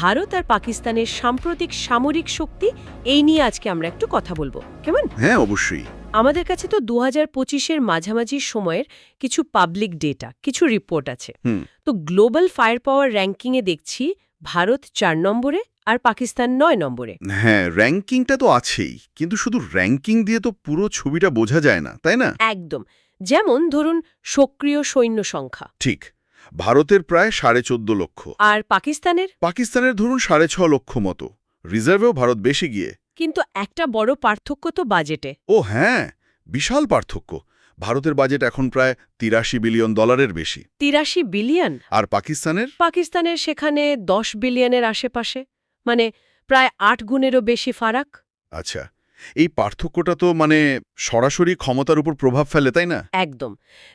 ভারত আর পাকিস্তানের সাম্প্রতিক সামরিক শক্তি এই নিয়ে আজকে আমরা একটু কথা বলব। কেমন? হ্যাঁ অবশ্যই। আমাদের কাছে তো দু হাজার পঁচিশের মাঝামাঝি সময়ের কিছু পাবলিক ডেটা কিছু রিপোর্ট আছে। তো গ্লোবাল ফায়ার পাওয়ার র্যাঙ্কিংয়ে দেখছি ভারত চার নম্বরে আর পাকিস্তান নয় নম্বরে। হ্যাঁ র্যাঙ্কিংটা তো আছেই কিন্তু শুধু র্যাঙ্কিং দিয়ে তো পুরো ছবিটা বোঝা যায় না তাই না? একদম। যেমন ধরুন সক্রিয় সৈন্য সংখ্যা। ঠিক। ভারতের প্রায় সাড়ে চোদ্দ লক্ষ। আর পাকিস্তানের? পাকিস্তানের ধরুন সাড়ে ছ লক্ষ মতো। রিজার্ভেও ভারত বেশি গিয়ে। কিন্তু একটা বড় পার্থক্য তো বাজেটে। ও হ্যাঁ বিশাল পার্থক্য। ভারতের বাজেট এখন প্রায় তিরাশি বিলিয়ন ডলারের বেশি। তিরাশি বিলিয়ন? আর পাকিস্তানের? পাকিস্তানের সেখানে দশ বিলিয়নের আশেপাশে? মানে প্রায় আট গুণেরও বেশি ফারাক? আচ্ছা এই পার্থক্যটা তো মানে সরাসরি ক্ষমতার উপর প্রভাব ফেলে তাই না? একদম।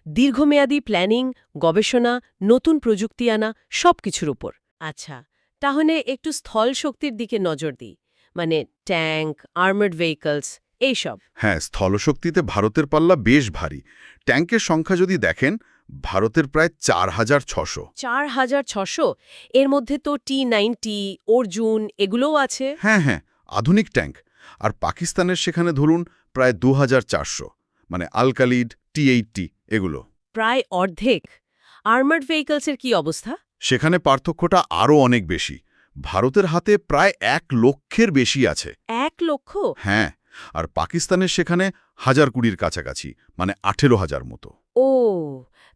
দীর্ঘমেয়াদী প্ল্যানিং গবেষণা নতুন প্রযুক্তি আনা সব কিছুর উপর। আচ্ছা তাহলে একটু স্থল শক্তির দিকে নজর দিই। মানে ট্যাঙ্ক আর্মার্ড ভেহিকলস এইসব হ্যাঁ স্থলশক্তিতে ভারতের পাল্লা বেশ ভারী। ট্যাঙ্কের সংখ্যা যদি দেখেন ভারতের প্রায় চার হাজার ছশো। চার হাজার ছশো? এর মধ্যে তো টি নাইনটি অর্জুন এগুলোও আছে। হ্যাঁ হ্যাঁ আধুনিক ট্যাঙ্ক। আর পাকিস্তানের সেখানে ধরুন প্রায় দু চারশো মানে আলকালিড টি এইটটি এগুলো। প্রায় অর্ধেক। আর্মার্ড ভেহিকলসের কি অবস্থা? সেখানে পার্থক্যটা আরও অনেক বেশি। ভারতের হাতে প্রায় এক লক্ষের বেশি আছে। এক লক্ষ? হ্যাঁ আর পাকিস্তানের সেখানে হাজার কুড়ির কাছাকাছি মানে আঠেরো হাজার মতো। ও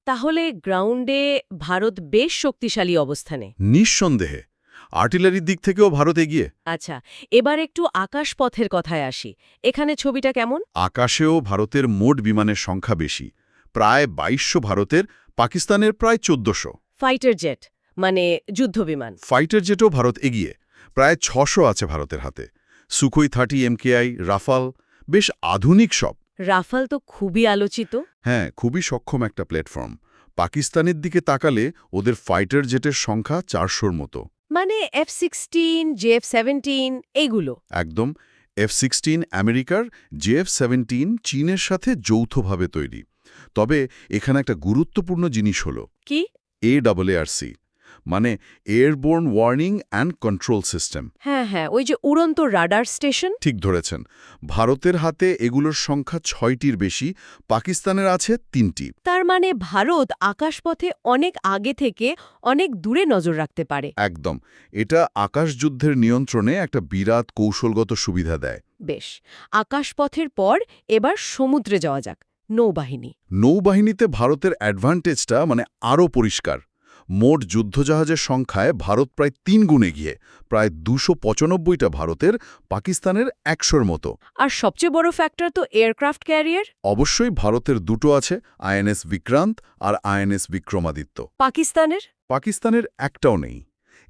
তাহলে গ্রাউন্ডে ভারত বেশ শক্তিশালী অবস্থানে। নিঃসন্দেহে। আর্টিলারির দিক থেকেও ভারত এগিয়ে। আচ্ছা এবার একটু আকাশপথের কথায় আসি। এখানে ছবিটা কেমন? আকাশেও ভারতের মোট বিমানের সংখ্যা বেশি। প্রায় বাইশশো ভারতের পাকিস্তানের প্রায় চোদ্দশো। ফাইটার জেট মানে যুদ্ধবিমান ফাইটার জেটও ভারত এগিয়ে। প্রায় ছশো আছে ভারতের হাতে। সুখই থার্টি এমকেআই রাফাল বেশ আধুনিক সব। রাফাল তো খুবই আলোচিত। হ্যাঁ খুবই সক্ষম একটা প্ল্যাটফর্ম। পাকিস্তানের দিকে তাকালে ওদের ফাইটার জেটের সংখ্যা চারশোর মতো। মানে এফ সিক্সটিন জেএফ সেভেন্টিন এগুলো। একদম। এফ সিক্সটিন আমেরিকার জেএফ সেভেন্টিন চীনের সাথে যৌথভাবে তৈরি। তবে এখানে একটা গুরুত্বপূর্ণ জিনিস হল কি? A double A R C মানে airborne warning and control system হ্যাঁ হ্যাঁ ওই যে উড়ন্ত রাডার স্টেশন ঠিক ধরেছেন। ভারতের হাতে এগুলোর সংখ্যা ছয়টির বেশি পাকিস্তানের আছে তিনটি। তার মানে ভারত আকাশপথে অনেক আগে থেকে অনেক দূরে নজর রাখতে পারে। একদম। এটা আকাশযুদ্ধের নিয়ন্ত্রণে একটা বিরাট কৌশলগত সুবিধা দেয়। বেশ আকাশপথের পর এবার সমুদ্রে যাওয়া যাক। নৌবাহিনী। নৌবাহিনীতে ভারতের অ্যাডভান্টেজটা মানে আরও পরিষ্কার। মোট যুদ্ধজাহাজের সংখ্যায় ভারত প্রায় তিন গুণে গিয়ে প্রায় দুশো পঁচানব্বইটা ভারতের পাকিস্তানের একশোর মতো। আর সবচেয়ে বড় ফ্যাক্টর তো এয়ারক্রাফট ক্যারিয়ার অবশ্যই ভারতের দুটো আছে আইএনএস বিক্রান্ত আর আইএনএস বিক্রমাদিত্য। পাকিস্তানের? পাকিস্তানের একটাও নেই।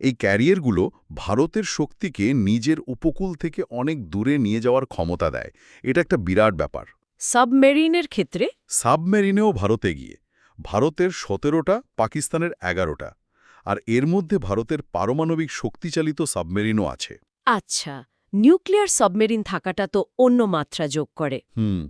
এই ক্যারিয়ারগুলো ভারতের শক্তিকে নিজের উপকূল থেকে অনেক দূরে নিয়ে যাওয়ার ক্ষমতা দেয়। এটা একটা বিরাট ব্যাপার। সাবমেরিনের ক্ষেত্রে? সাবমেরিনেও ভারতে এগিয়ে। ভারতের সতেরোটা পাকিস্তানের এগারোটা। আর এর মধ্যে ভারতের পারমাণবিক শক্তিচালিত সাবমেরিনও আছে। আচ্ছা নিউক্লিয়ার সাবমেরিন থাকাটা তো অন্য মাত্রা যোগ করে। হুম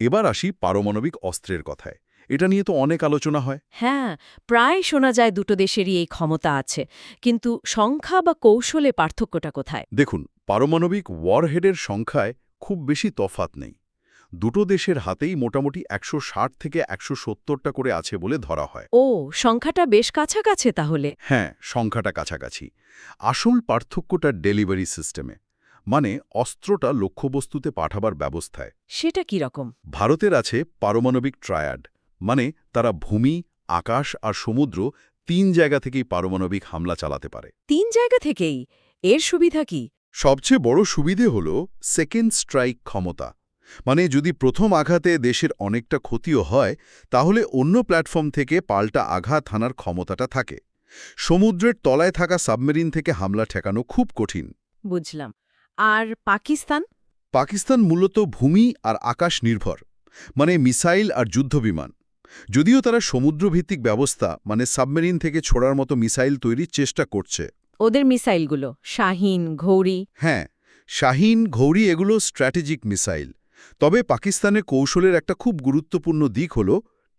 এবার আসি পারমাণবিক অস্ত্রের কথায়। এটা নিয়ে তো অনেক আলোচনা হয়। হ্যাঁ প্রায় শোনা যায় দুটো দেশেরই এই ক্ষমতা আছে। কিন্তু সংখ্যা বা কৌশলে পার্থক্যটা কোথায়? দেখুন পারমাণবিক ওয়ারহেডের সংখ্যায় খুব বেশি তফাত নেই। দুটো দেশের হাতেই মোটামুটি একশো ষাট থেকে একশো সত্তরটা করে আছে বলে ধরা হয়। ও সংখ্যাটা বেশ কাছাকাছি তাহলে। হ্যাঁ সংখ্যাটা কাছাকাছি। আসল পার্থক্যটা ডেলিভারি সিস্টেমে মানে অস্ত্রটা লক্ষ্যবস্তুতে পাঠাবার ব্যবস্থায়। সেটা কি রকম? ভারতের আছে পারমাণবিক ট্রায়াড মানে তারা ভূমি আকাশ আর সমুদ্র তিন জায়গা থেকেই পারমাণবিক হামলা চালাতে পারে। তিন জায়গা থেকেই? এর সুবিধা কি? সবচেয়ে বড় সুবিধে হল সেকেন্ড স্ট্রাইক ক্ষমতা মানে যদি প্রথম আঘাতে দেশের অনেকটা ক্ষতিও হয় তাহলে অন্য প্ল্যাটফর্ম থেকে পাল্টা আঘাত হানার ক্ষমতাটা থাকে। সমুদ্রের তলায় থাকা সাবমেরিন থেকে হামলা ঠেকানো খুব কঠিন। বুঝলাম। আর পাকিস্তান? পাকিস্তান মূলত ভূমি আর আকাশ নির্ভর মানে মিসাইল আর যুদ্ধবিমান। যদিও তারা সমুদ্রভিত্তিক ব্যবস্থা মানে সাবমেরিন থেকে ছোড়ার মতো মিসাইল তৈরির চেষ্টা করছে। ওদের মিসাইলগুলো শাহিন ঘৌরি হ্যাঁ শাহিন ঘৌরি এগুলো স্ট্র্যাটেজিক মিসাইল। তবে পাকিস্তানের কৌশলের একটা খুব গুরুত্বপূর্ণ দিক হল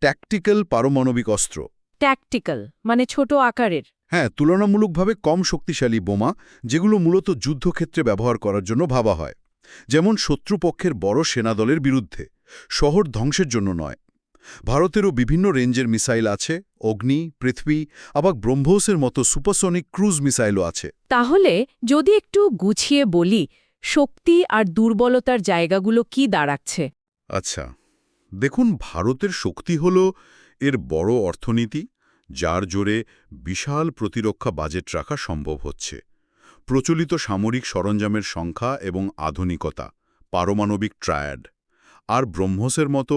ট্যাকটিক্যাল পারমাণবিক অস্ত্র। ট্যাকটিক্যাল মানে ছোট আকারের। হ্যাঁ তুলনামূলকভাবে কম শক্তিশালী বোমা যেগুলো মূলত যুদ্ধক্ষেত্রে ব্যবহার করার জন্য ভাবা হয়। যেমন শত্রুপক্ষের বড় সেনাদলের বিরুদ্ধে শহর ধ্বংসের জন্য নয়। ভারতেরও বিভিন্ন রেঞ্জের মিসাইল আছে অগ্নি পৃথিবী আবার ব্রহ্মোসের মতো সুপারসনিক ক্রুজ মিসাইলও আছে। তাহলে যদি একটু গুছিয়ে বলি শক্তি আর দুর্বলতার জায়গাগুলো কি দাঁড়াচ্ছে? আচ্ছা দেখুন ভারতের শক্তি হল এর বড় অর্থনীতি যার জোরে বিশাল প্রতিরক্ষা বাজেট রাখা সম্ভব হচ্ছে। প্রচলিত সামরিক সরঞ্জামের সংখ্যা এবং আধুনিকতা পারমাণবিক ট্রায়াড আর ব্রহ্মসের মতো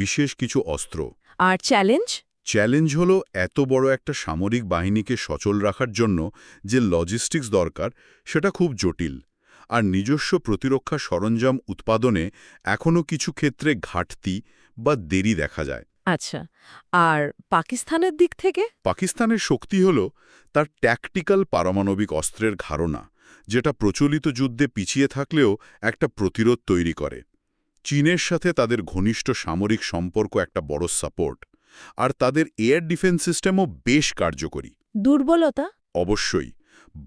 বিশেষ কিছু অস্ত্র। আর চ্যালেঞ্জ? চ্যালেঞ্জ হল এত বড় একটা সামরিক বাহিনীকে সচল রাখার জন্য যে লজিস্টিক্স দরকার সেটা খুব জটিল। আর নিজস্ব প্রতিরক্ষা সরঞ্জাম উৎপাদনে এখনও কিছু ক্ষেত্রে ঘাটতি বা দেরি দেখা যায়। আচ্ছা আর পাকিস্তানের দিক থেকে? পাকিস্তানের শক্তি হল তার ট্যাকটিক্যাল পারমাণবিক অস্ত্রের ধারণা যেটা প্রচলিত যুদ্ধে পিছিয়ে থাকলেও একটা প্রতিরোধ তৈরি করে। চীনের সাথে তাদের ঘনিষ্ঠ সামরিক সম্পর্ক একটা বড় সাপোর্ট আর তাদের এয়ার ডিফেন্স সিস্টেমও বেশ কার্যকরী। দুর্বলতা? অবশ্যই।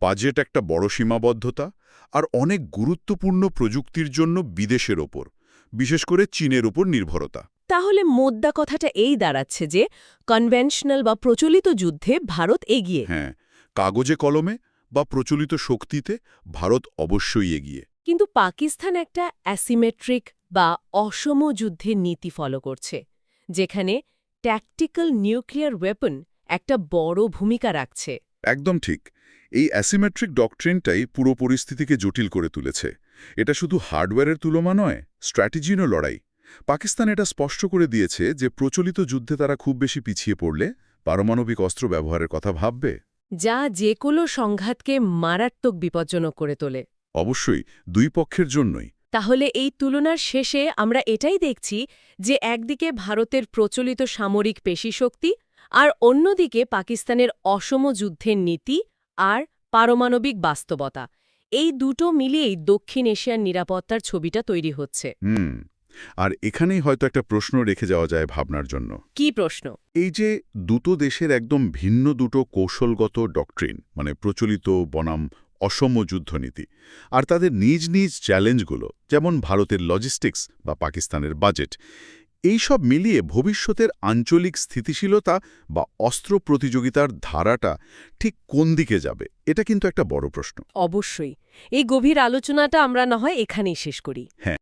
বাজেট একটা বড় সীমাবদ্ধতা আর অনেক গুরুত্বপূর্ণ প্রযুক্তির জন্য বিদেশের ওপর বিশেষ করে চীনের উপর নির্ভরতা। তাহলে মোদ্দা কথাটা এই দাঁড়াচ্ছে যে কনভেনশনাল বা প্রচলিত যুদ্ধে ভারত এগিয়ে। হ্যাঁ কাগজে কলমে বা প্রচলিত শক্তিতে ভারত অবশ্যই এগিয়ে। কিন্তু পাকিস্তান একটা অ্যাসিমেট্রিক বা অসম যুদ্ধের নীতি ফলো করছে যেখানে ট্যাকটিক্যাল নিউক্লিয়ার ওয়েপন একটা বড় ভূমিকা রাখছে। একদম ঠিক। এই অ্যাসিমেট্রিক ডকট্রিনটাই পুরো পরিস্থিতিকে জটিল করে তুলেছে। এটা শুধু হার্ডওয়্যারের তুলনা নয় স্ট্র্যাটেজিনও লড়াই। পাকিস্তান এটা স্পষ্ট করে দিয়েছে যে প্রচলিত যুদ্ধে তারা খুব বেশি পিছিয়ে পড়লে পারমাণবিক অস্ত্র ব্যবহারের কথা ভাববে। যা যে কোনো সংঘাতকে মারাত্মক বিপজ্জনক করে তোলে। অবশ্যই দুই পক্ষের জন্যই। তাহলে এই তুলনার শেষে আমরা এটাই দেখছি যে একদিকে ভারতের প্রচলিত সামরিক পেশিশক্তি আর অন্যদিকে পাকিস্তানের অসম যুদ্ধের নীতি আর পারমাণবিক বাস্তবতা। এই দুটো মিলিয়েই দক্ষিণ এশিয়ার নিরাপত্তার ছবিটা তৈরি হচ্ছে। হুম আর এখানেই হয়তো একটা প্রশ্ন রেখে যাওয়া যায় ভাবনার জন্য। কি প্রশ্ন? এই যে দুটো দেশের একদম ভিন্ন দুটো কৌশলগত ডকট্রিন মানে প্রচলিত বনাম অসম যুদ্ধনীতি আর তাদের নিজ নিজ চ্যালেঞ্জগুলো যেমন ভারতের লজিস্টিক্স বা পাকিস্তানের বাজেট এই সব মিলিয়ে ভবিষ্যতের আঞ্চলিক স্থিতিশীলতা বা অস্ত্র প্রতিযোগিতার ধারাটা ঠিক কোন দিকে যাবে এটা কিন্তু একটা বড় প্রশ্ন। অবশ্যই। এই গভীর আলোচনাটা আমরা না হয় এখানেই শেষ করি। হ্যাঁ।